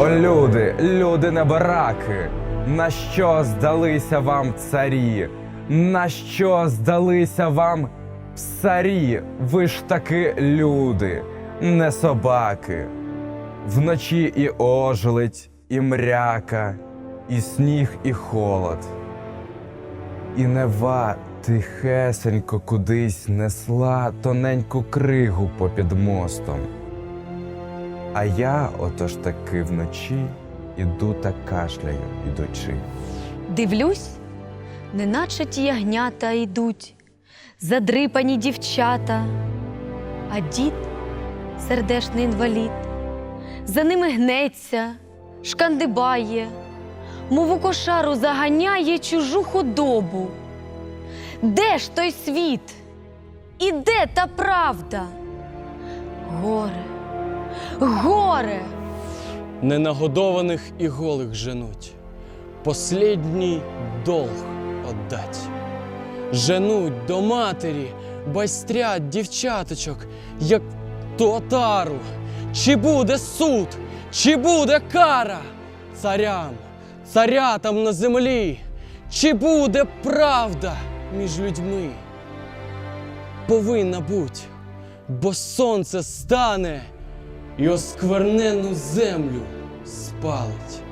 О, люди, люди небараки, на що здалися вам царі? На що здалися вам псарі? Ви ж таки люди, не собаки. Вночі і ожеледь, і мряка, і сніг, і холод. І нева тихесенько кудись несла тоненьку кригу попід мостом. А я отож таки вночі іду та кашляю, ідучи. Дивлюсь, неначе ті ягнята йдуть, задрипані дівчата, а дід, сердешний інвалід, за ними гнеться, шкандибає, мов у кошару заганяє чужу худобу. Де ж той світ? І де та правда? Горе! Ненагодованих і голих женуть, Последній долг отдать. Женуть до матері, байстрять дівчаточок, як ту отару. Чи буде суд, чи буде кара царям, царятам на землі, чи буде правда між людьми? Повинна буть, бо сонце стане і осквернену землю спалить.